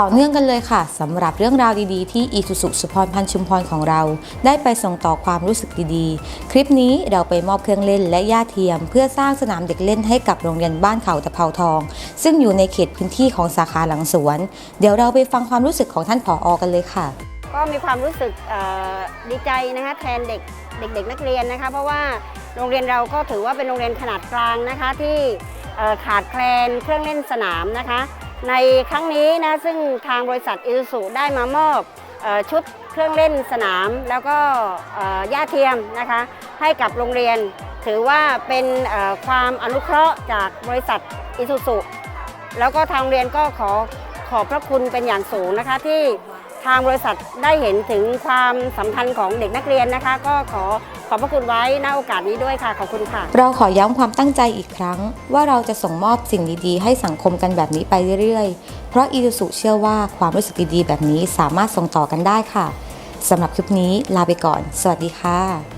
ต่อเนื่องกันเลยค่ะสำหรับเรื่องราวดีๆที่อีสุสุสุพรพันชุมพรของเรา ได้ไปส่งต่อความรู้สึกดีๆ คลิปนี้เราไปมอบเครื่องเล่นและย่าเทียม เพื่อสร้างสนามเด็กเล่นให้กับโรงเรียนบ้านเขาตะเภาทอง ซึ่งอยู่ในเขตพื้นที่ของสาขาหลังสวน เดี๋ยวเราไปฟังความรู้สึกของท่านผออกันเลยค่ะ ก็มีความรู้สึกดีใจนะคะแทนเด็กเด็กๆนักเรียนนะคะ เพราะว่าโรงเรียนเราก็ถือว่าเป็นโรงเรียนขนาดกลางนะคะที่ขาดแคลนเครื่องเล่นสนามนะคะ ในครั้งนี้นะซึ่งทางบริษัทอิซูซุได้มามอบออชุดเครื่องเล่นสนาม แล้วก็ย่าเทียมนะคะให้กับโรงเรียน ถือว่าเป็นความอนุเคราะห์จากบริษัทอิซูซุแล้วก็ทางเรียนก็ขอขอบพระคุณเป็นอย่างสูงนะคะที่ ทางบริษัทได้เห็นถึงความสำคัญของเด็กนักเรียนนะคะ ก็ขอขอบพระคุณไว้ณโอกาสนี้ด้วยค่ะ ขอบคุณค่ะ เราขอย้ำความตั้งใจอีกครั้ง ว่าเราจะส่งมอบสิ่งดีๆ ให้สังคมกันแบบนี้ไปเรื่อยๆ เพราะอี u สุเชื่อว่าความรู้สึกดีๆแบบนี้สามารถส่งต่อกันได้ค่ะสำหรับคลิปนี้ลาไปก่อน สวัสดีค่ะ